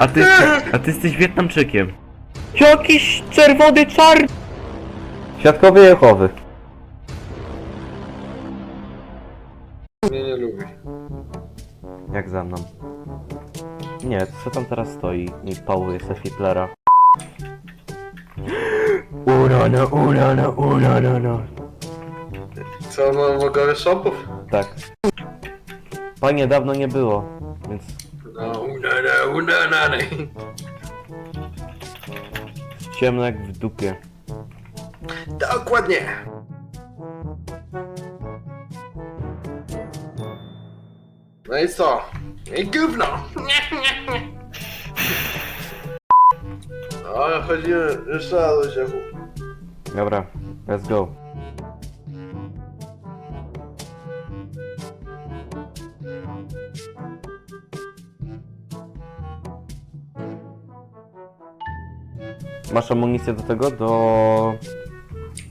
A ty, a ty jesteś Wietnamczykiem. Jakiś czerwony czar... Świadkowie Jehowy. Mnie nie lubi. Jak za mną. Nie, co tam teraz stoi i pałuje se Hitlera? Urana, urana, urana, no. Co, no bogowie shopów? Tak. Panie, dawno nie było, więc No, unana, unana. ciemno jak w dupie. Dokładnie. No i co? I gówno. No, chodzimy jeszcze raz do ziewu. Dobra, let's go. Masz amunicję do tego? Do...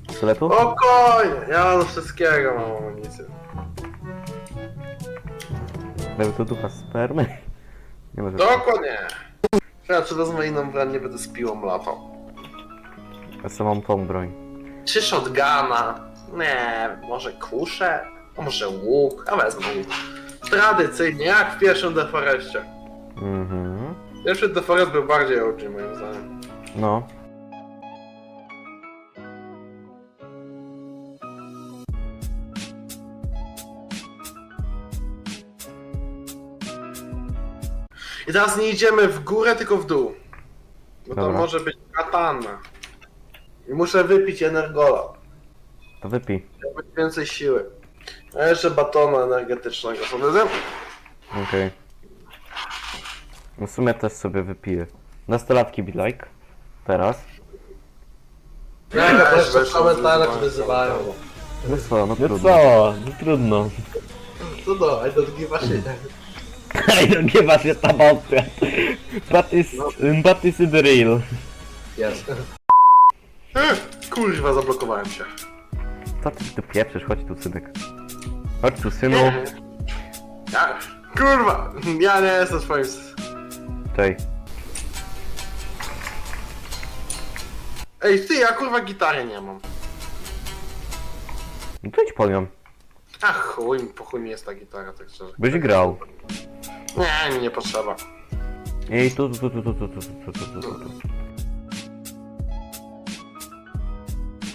pistoletu? Spokojnie, ja do wszystkiego mam amunicję. Dajmy tu ducha spermy? Nie może. Dokładnie. Ja czy wezmę inną broń, nie będę z piłą latał. Ja sam mam tą broń. Czy shotguna? Nie, może kuszę? A może łuk? A wezmę łuk. Tradycyjnie, jak w pierwszym Deforestie. Mhm. Pierwszy Deforest był bardziej OG moim zdaniem. No. I teraz nie idziemy w górę, tylko w dół. Bo to Dobra. może być katana. I muszę wypić energola. To wypij. Żeby mieć więcej siły. A jeszcze batona energetycznego sobie zjem. Okej. No w sumie też sobie wypiję. Nastolatki be like. Teraz. Ja też w komentarzach wyzywają. No co, no No trudno. co? No trudno. No no, I don't give a shit. I don't give a shit about that. But is, but is it real? Yes. Ech, Kurwa, zablokowałem się. Co ty tu pieprzysz? Chodź tu, synek. Chodź tu, synu. Ja, kurwa, ja nie jestem swoim... s- Cześć. Ej, ty, ja kurwa gitary nie mam. No to idź po nią. Ach, chuj, po chuj mi jest ta gitara, tak szczerze. Byś grał. Nie, mi nie potrzeba. Ej, tu, tu, tu, tu, tu, tu, tu, tu, tu, tu, tu.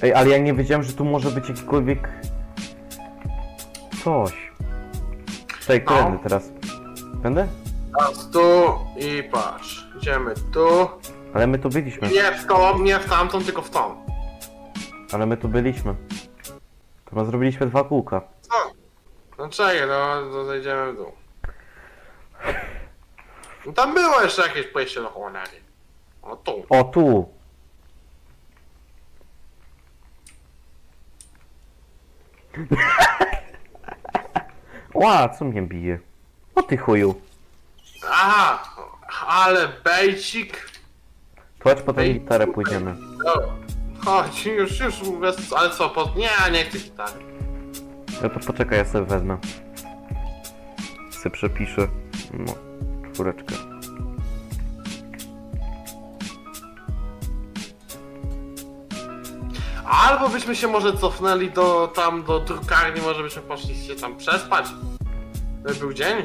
Ej, ale ja nie wiedziałem, że tu może być jakikolwiek... Coś. Czekaj, No. którędy teraz? Będę? Teraz tu i patrz. Idziemy tu. Ale my tu byliśmy. Nie w tą, nie w tamtą, tylko w tą. Ale my tu byliśmy. Chyba zrobiliśmy dwa kółka. Co? No czekaj, no, to zejdziemy w dół. No tam było jeszcze jakieś przejście do cholery. O tu. O, tu! Ła, co mnie bije? O ty chuju. Aha, ale bejcik. Chodź po tę Ej. gitarę pójdziemy. No, chodź, już, już, bez, ale co, po, nie, nie chcę gitary. Ja to poczekaj, ja sobie wezmę. Se przepiszę. No, czwóreczkę. Albo byśmy się może cofnęli do tam do drukarni, może byśmy poszli się tam przespać. To był dzień?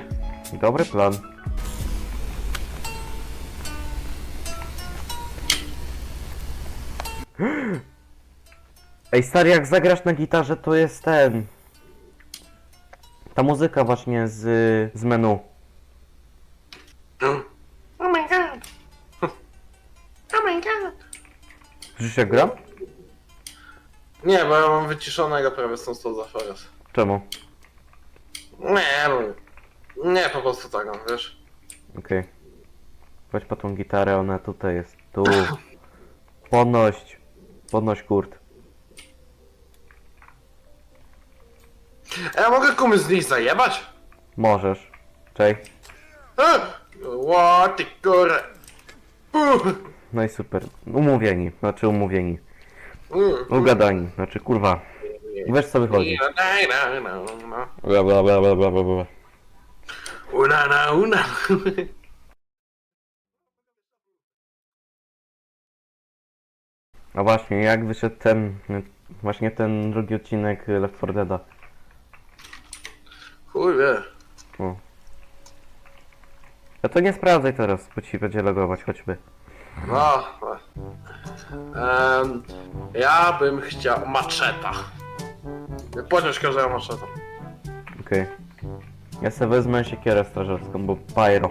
Dobry plan. Ej, stary, jak zagrasz na gitarze, to jest ten... Ta muzyka właśnie z, z menu. Oh my god. Oh my god. Słyszysz jak gram? Nie, bo ja mam wyciszonego prawie z tą Stone Forest. Czemu? Nie, bo... Nie, po prostu tak, no, wiesz. Okej. Chodź po tą gitarę, ona tutaj jest. Tu. Podnoś. Podnoś kurt. A ja mogę komuś z nich zajebać? Możesz. Cześć. E, Ło, ty kurę. Puh. No i super. Umówieni. Znaczy umówieni. Mm, Ugadani. Znaczy kurwa. Wiesz co wychodzi. mm. No, no, A właśnie, jak wyszedł ten, właśnie ten drugi odcinek Left 4 Deada? Chuj wie. O. Ja to nie sprawdzaj teraz, bo ci będzie logować choćby. No. Em, ja bym chciał maczeta. Podnieś każdego maczeta. Okej. Ja sobie wezmę siekierę strażacką, bo pyro.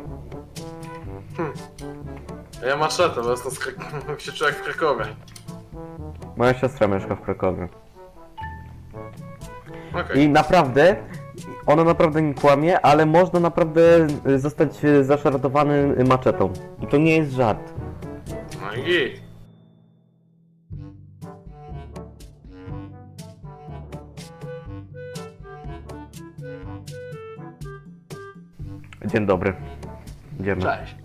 Ja maczetę, bo jestem z Krak- się czuję jak w Krakowie. Moja siostra mieszka w Krakowie. Okej. I naprawdę, ona naprawdę nie kłamie, ale można naprawdę y, zostać y, zaszardowany maczetą. I to nie jest żart. No i git. Dzień dobry. Idziemy. Cześć.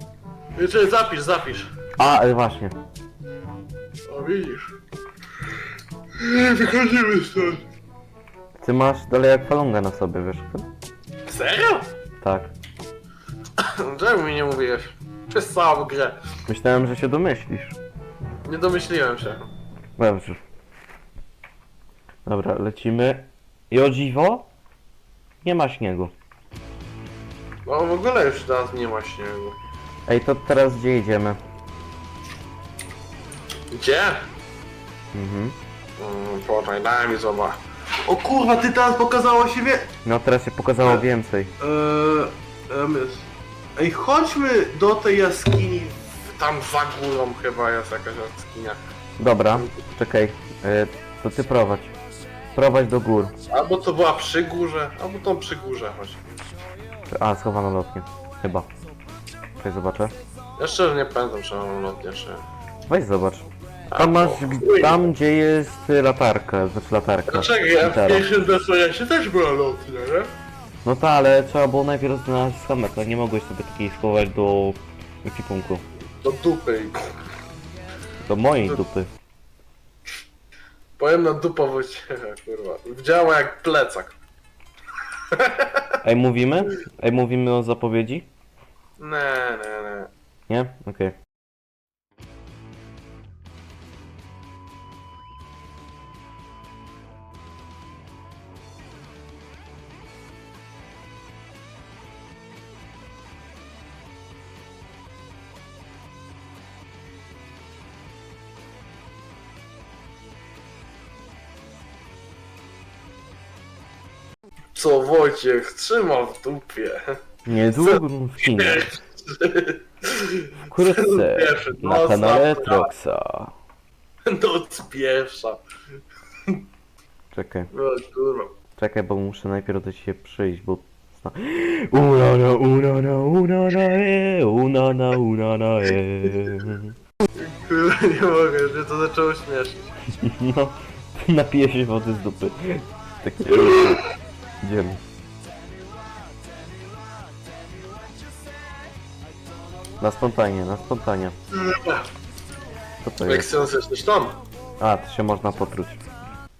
Zapisz, zapisz. A, y, właśnie. O, widzisz. Wychodzimy stąd. Ty masz dalej jak falonga na sobie, wiesz? Serio? Tak. Czemu mi nie mówiłeś? Przez całą grę. Myślałem, że się domyślisz. Nie domyśliłem się. Dobrze. Dobra, lecimy. I o dziwo? Nie ma śniegu. No w ogóle już teraz nie ma śniegu. Ej, to teraz gdzie jedziemy? Gdzie? Mhm. Mm, poczekaj, daj mi zobacz. O kurwa, ty teraz pokazało się wie... No teraz się pokazało więcej. Eee, em jest. Ej, chodźmy do tej jaskini. Tam za górą chyba jest jakaś jaskinia. Dobra, czekaj. E, to ty prowadź. Prowadź do gór. Albo to była przy górze, albo tą przy górze chodź. A, schowano lotnie. Chyba. Czekaj, zobaczę. Ja szczerze nie pamiętam, czy mam lotnie, czy... Weź zobacz. Tam masz, tam gdzie jest y, latarka, znaczy latarka. Dlaczego ja w Gitara. pierwszym DSS-ie też była lotnia, nie? No tak, ale trzeba było najpierw znaleźć schemat, nie mogłeś sobie takiej schować do ekwipunku. Do dupy. Do mojej dupy. Powiem na dupowość, kurwa. Działa jak plecak. Ej, mówimy? Ej, mówimy o zapowiedzi? Nie, nie, nie. Nie? Okej. Co Wojciech trzyma w dupie. Niedługo w kinie. Wkrótce Pierwszy, na no, kanale znam, Troxa. Noc pierwsza. Czekaj, No kurwa. czekaj, bo muszę najpierw do ciebie przyjść, bo... zna- Unana, unana, unana, e, unana, unana, e. Kurwa nie mogę, że to zaczęło śmieszyć. No, napiję się wody z dupy. Takie... Idziemy. Na spontanie, na spontanie. Co to jest? Ksiądz jesteś tam? A, to się można potruć.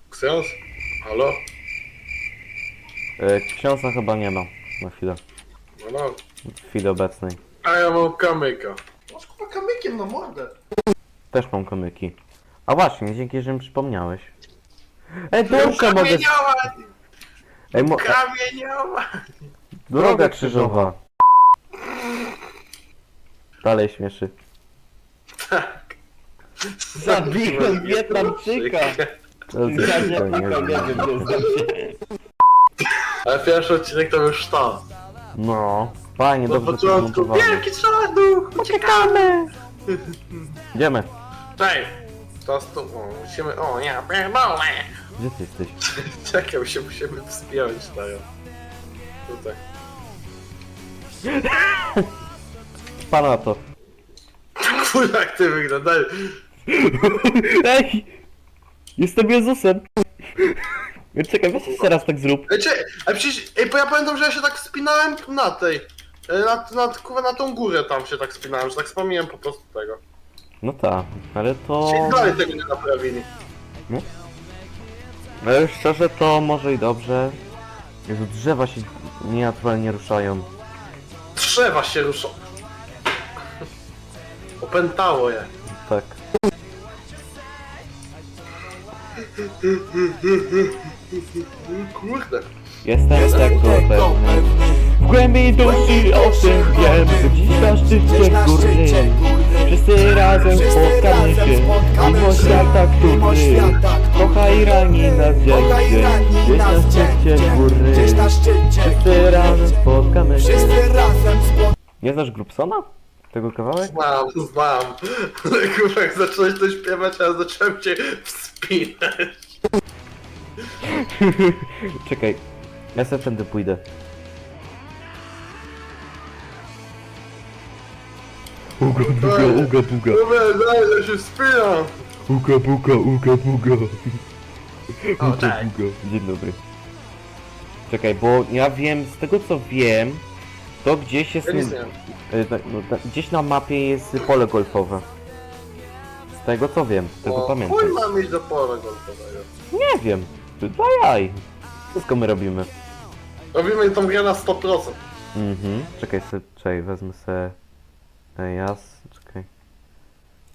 Ksiądz? Halo? E, chyba nie ma na chwilę. No no. W chwili obecnej. A ja mam kamyka. Masz kurwa kamykiem na mordę. Też mam komyki. A właśnie, dzięki, że mi przypomniałeś. Ej, dobrze mogę... Kamienioła! Ej, mo... Kamienioła! Droga krzyżowa. Dalej śmieszy. Tak. Zabiłem Wietnamczyka! To się. Ale pierwszy odcinek to już tam. No, fajnie, Na dobrze to początku zmontowano. wielki czarnuch! Uciekamy! Idziemy. Cześć! To stu... O, musimy... O, nie, pierdolę! Gdzie ty jesteś? Czekaj, się musimy wspiąć teraz. Tutaj. Pana to. Kurwa, jak ty wyglądasz. Ej! Jestem Jezusem! Czekaj, weź jeszcze raz tak zrób. Ej, czekaj, ej, przecież... Ej, bo ja pamiętam, że ja się tak wspinałem na tej... Na, na, kurwa, na tą górę tam się tak wspinałem, że tak wspomniałem po prostu tego. No tak, ale to... Czyli dalej tego nie naprawili. Ale szczerze to może i dobrze. Jezu, drzewa się nienaturalnie ruszają. Drzewa się ruszą. Opętało je. Tak. Kurde. Jestem tego pewny. W głębi duszy o tym wiem, że dziś na szczycie górnym Wszyscy razem spotkamy się, mimo świata, który Kocha i rani na dzień. dzień Gdzieś na szczycie górnym Wszyscy razem spotkamy się. Nie znasz Grubsona? Tego kawałek? Znam, znam. Ale kurwa, jak zacząłeś to śpiewać, a ja zacząłem cię wspinać. Czekaj, ja sobie tędy pójdę Uga buga, uga buga Mówię, daj, ja się wspinam. Uga buga, uga buga O, Uga tak. buga Dzień dobry Czekaj, bo ja wiem, z tego co wiem To gdzieś jest Ja nic nie wiem. E, na- no, na- Gdzieś na mapie jest pole golfowe. Z tego co wiem, z tego O, pamiętam. Chuj mam iść do pola golfowego. Nie wiem. Dla jaj. Wszystko my robimy. Robimy tą grę na 100%. Mhm. Czekaj, se, czekaj, wezmę se... E, jas, czekaj.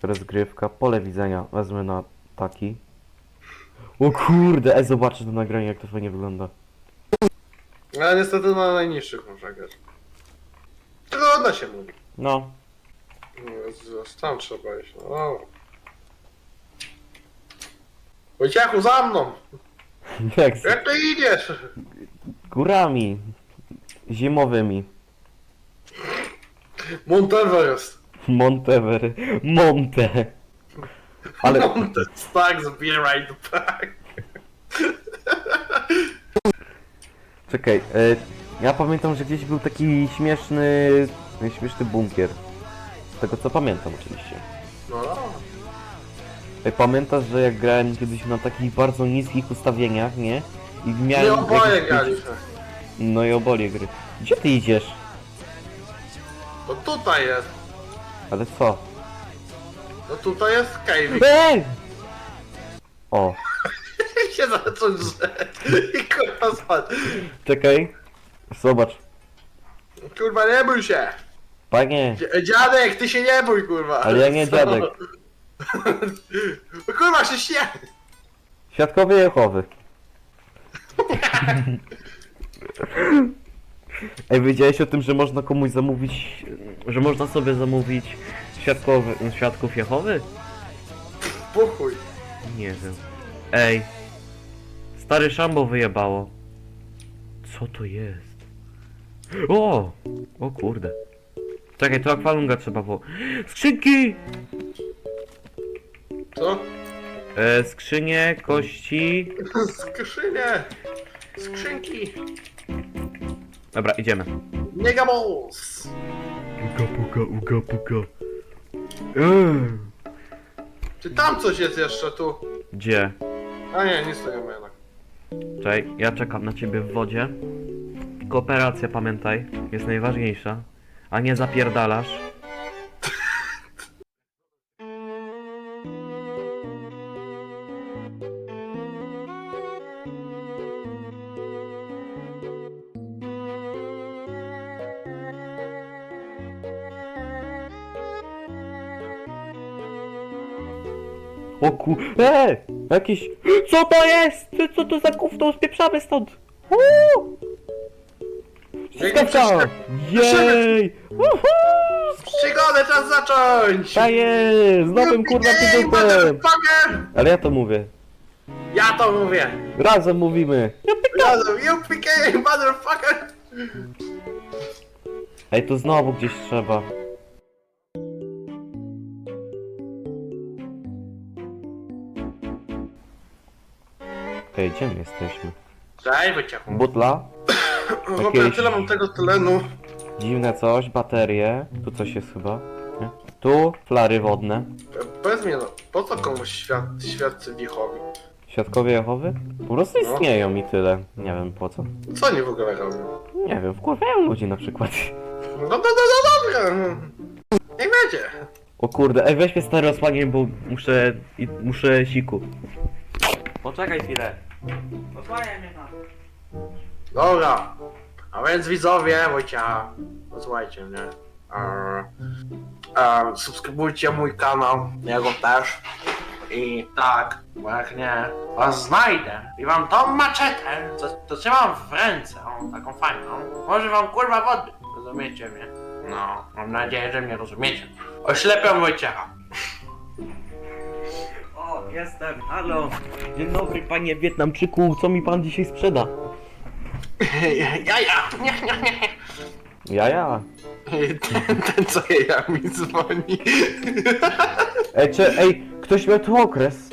Rozgrywka, pole widzenia. Wezmę na taki. O kurde, e, zobaczę to nagranie jak to fajnie wygląda. Ale niestety na najniższych muszę grać. Trudno się mówi. No. Tam trzeba iść, no dobra. Wojciechu, za mną! Jak z Jak ty idziesz? górami. Zimowymi. Monteverest. Montever. Monte. Ale... Montez, tak, zbieraj tak. Czekaj, e, ja pamiętam, że gdzieś był taki śmieszny, śmieszny bunkier. Z tego co pamiętam oczywiście. No. E, Pamiętasz, że jak grałem kiedyś na takich bardzo niskich ustawieniach, nie? I miałem... Nie oboje graliśmy. No i oboje gry. Gdzie ty idziesz? No tutaj jest. Ale co? No tutaj jest Kejwi. Ej! O, się zaczął drzeć. I kurwa spadł. czekaj. Zobacz. Kurwa, nie bój się. Panie, Dzie- Dziadek, ty się nie bój, kurwa. Ale ja nie Co? dziadek. kurwa, się śnie. świadkowie Jehowy. Ej, wiedziałeś o tym, że można komuś zamówić, że można sobie zamówić świadkowy, świadków Jehowy? Puchuj. Nie wiem. Ej. Stary szambo wyjebało. Co to jest? O! O kurde. Czekaj, to akwalunga trzeba było. Skrzynki! Co? E, skrzynie, kości. Skrzynie. Skrzynki. Dobra, idziemy. Megaballs. Uga, puga, uga, puga. Eee. Czy tam coś jest jeszcze tu? Gdzie? A nie, nic tu nie ma jednak. Czekaj, ja czekam na ciebie w wodzie. Kooperacja, pamiętaj, jest najważniejsza. A nie zapierdalasz. O ku... Eee! Jakiś... Co to jest? Co- to za gówno? Spieprzamy stąd! Uuu! Skawka! Jej! Uhu! Przygodę czas zacząć! Ta jest! Z nowym kurwa motherfucker! Ale ja to mówię. Ja to mówię! Razem mówimy. Razem, UPK, motherfucker! Ej, tu znowu gdzieś trzeba. Ej, gdzie my jesteśmy? Daj wyciągnę. Butla? Dobra, jakieś- tyle mam tego tlenu. Dziwne coś, baterie. Tu coś jest chyba. Nie? Tu flary wodne. Powiedz mi no, po co komuś świat, świadcy wiechowi? Świadkowie Jehowy? Po prostu No. istnieją i tyle. Nie wiem po co. Co oni w ogóle robią? Nie wiem, wkurwiają ludzi na przykład. No, no, no, no dobra. Niech będzie. O kurde, ej weź mnie stary osłanie, bo muszę... i- muszę siku. Poczekaj chwilę. Dobra. A więc widzowie, Wojcia, posłuchajcie mnie. Eee, eee, subskrybujcie mój kanał, jego też. I tak, bo jak nie, was znajdę i wam tą maczetę, co, to trzymam w ręce, o, taką fajną, może wam kurwa wody. Rozumiecie mnie? No, mam nadzieję, że mnie rozumiecie. Oślepiam Wojciecha. Jestem, halo. Dzień dobry, panie Wietnamczyku, co mi pan dzisiaj sprzeda? Ja, ja, nie, nie, nie. Ja, ja. Ten, ten co ja mi dzwoni. Ej, czy, ej, ktoś miał tu okres?